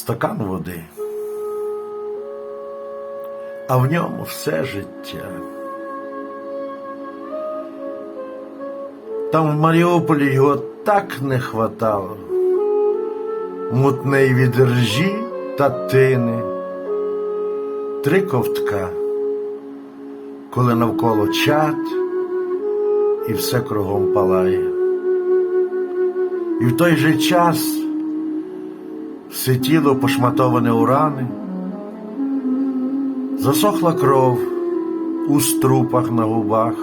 стакан води, а в ньому все життя. Там в Маріуполі його так не хватало. Мутний від ржі та тини, три ковтка, коли навколо чад і все кругом палає. І в той же час все тіло пошматоване у рани, засохла кров у струпах на губах,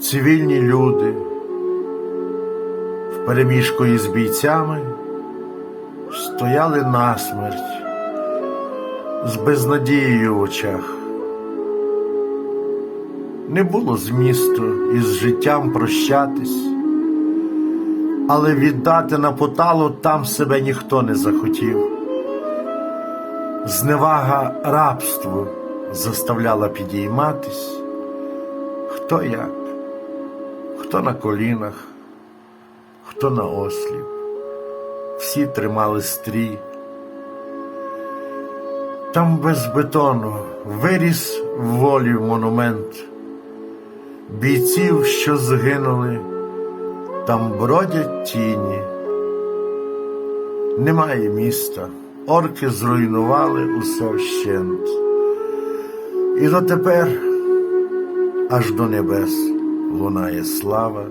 цивільні люди в переміжку із бійцями стояли насмерть з безнадією в очах. Не було змісту із життям прощатись, але віддати на поталу там себе ніхто не захотів. Зневага рабству заставляла підійматись, хто як, хто на колінах, хто на осліп. Всі тримали стрій. Там без бетону виріс волі монумент. Бійців, що згинули, там бродять тіні. Немає міста, орки зруйнували усе вщент. І дотепер аж до небес лунає слава.